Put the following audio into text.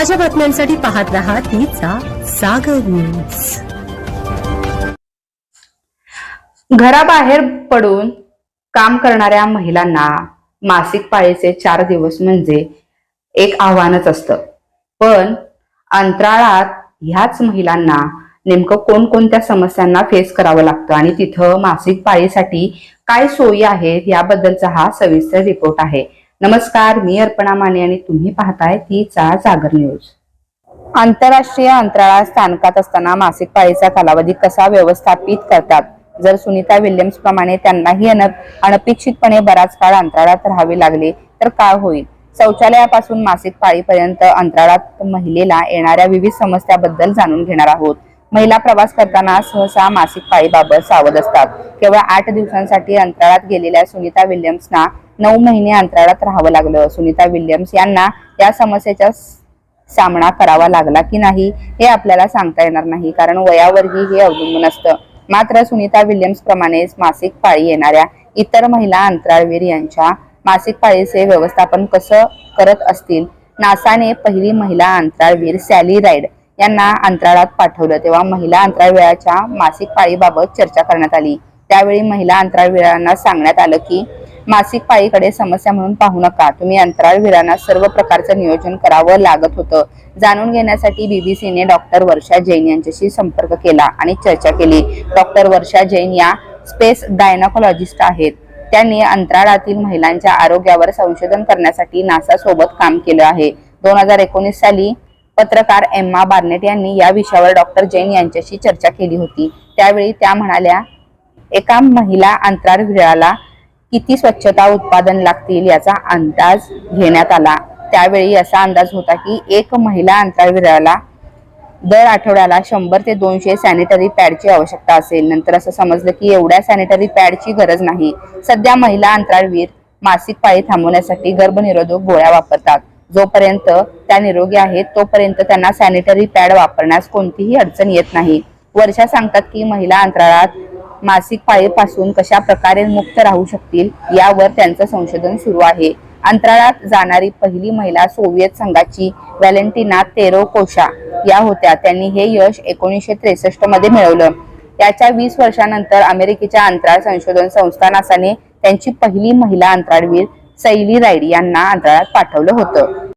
ताज्या बातम्यांसाठी पाहत रहा तिचा सागर न्यूज. घराबाहेर पडून काम करणाऱ्या महिलांना मासिक पाळीचे चार दिवस म्हणजे एक आव्हानच असतं. पण अंतराळात ह्याच महिलांना नेमकं कोणकोणत्या समस्यांना फेस करावं लागतं आणि तिथं मासिक पाळीसाठी काय सोयी आहेत याबद्दलचा हा सविस्तर रिपोर्ट आहे. नमस्कार मी अर्पणा माने आणि तुम्ही पाहताय तिचा जागर न्यूज. आंतरराष्ट्रीय अंतराळात स्थानकात असताना मासिक पाळीचा कालावधी कसा व्यवस्थापित करतात? जर सुनीता विल्यम्स प्रमाणे त्यांनाही अन अनपेक्षितपणे बराच काळ अंतराळात राहावे लागले तर काय होईल? शौचालयापासून मासिक पाळीपर्यंत अंतराळात महिलेला येणाऱ्या विविध समस्याबद्दल जाणून घेणार आहोत. महिला प्रवास करताना सहसा मासिक पाळीबाबत सावध असतात. केवळ आठ दिवसांसाठी अंतराळात गेलेल्या सुनीता विल्यम्सना नऊ महिने अंतराळात राहावं लागलं. सुनीता विल्यम्स यांना या समस्येचा सामना करावा लागला की नाही हे आपल्याला सांगता येणार नाही कारण वयावरही हे अवलंबून असतं. मात्र सुनीता विल्यम्स प्रमाणेच मासिक पाळी येणाऱ्या इतर महिला अंतराळवीर यांच्या मासिक पाळीचे व्यवस्थापन कसं करत असतील? नासाने पहिली महिला अंतराळवीर सॅली राईड यांना अंतराळात पाठवलं. तेव्हा महिला अंतराळवीराच्या मासिक पाळीबाबत चर्चा करण्यात आली. त्यावेळी महिला अंतराळवीरांना सांगण्यात आलं की मासिक पाळीकडे समस्या म्हणून पाहू नका. तुम्ही अंतराळवीरांना सर्व प्रकारचं नियोजन करावं लागत होतं. जाणून घेण्यासाठी बीबीसीने डॉक्टर वर्षा जैन यांच्याशी संपर्क केला आणि चर्चा केली. डॉक्टर वर्षा जैन या स्पेस गायनाकोलॉजिस्ट आहेत. त्यांनी अंतराळातील महिलांच्या आरोग्यावर संशोधन करण्यासाठी नासा सोबत काम केलं आहे. दोन हजार एकोणीस साली पत्रकार एम्मा बार्नेट यांनी या विषयावर डॉक्टर जैन यांच्याशी चर्चा केली होती. त्यावेळी त्या म्हणाल्या एका महिला अंतराळवीराला किती स्वच्छता उत्पादन लागतील याचा अंदाज घेण्यात आला. त्यावेळी असा अंदाज होता की एक महिला अंतराळवीराला दर आठवड्याला शंभर ते दोनशे सॅनिटरी पॅडची आवश्यकता असेल. नंतर असं समजलं की एवढ्या सॅनिटरी पॅडची गरज नाही. सध्या महिला अंतराळवीर मासिक पाळी थांबवण्यासाठी गर्भनिरोधक गोळ्या वापरतात. जोपर्यंत त्या निरोगी आहेत तोपर्यंत त्यांना सॅनिटरी पॅड वापरण्यास कोणतीही अडचण येत नाही. वर्षा सांगतात की महिला अंतराळात मासिक पाळीपासून कशा प्रकारे मुक्त राहू शकतील यावर त्यांचं संशोधन सुरू आहे. अंतराळात जाणारी पहिली महिला सोव्हिएत संघाची व्हॅलेंटिना तेरो कोशा या होत्या. त्यांनी हे यश एकोणीसशे त्रेसष्टमध्ये मिळवलं. त्याच्या वीस वर्षानंतर अमेरिकेच्या अंतराळ संशोधन संस्था नासाने त्यांची पहिली महिला अंतराळवीर सैली राईड यांना अंतराळात पाठवलं होतं.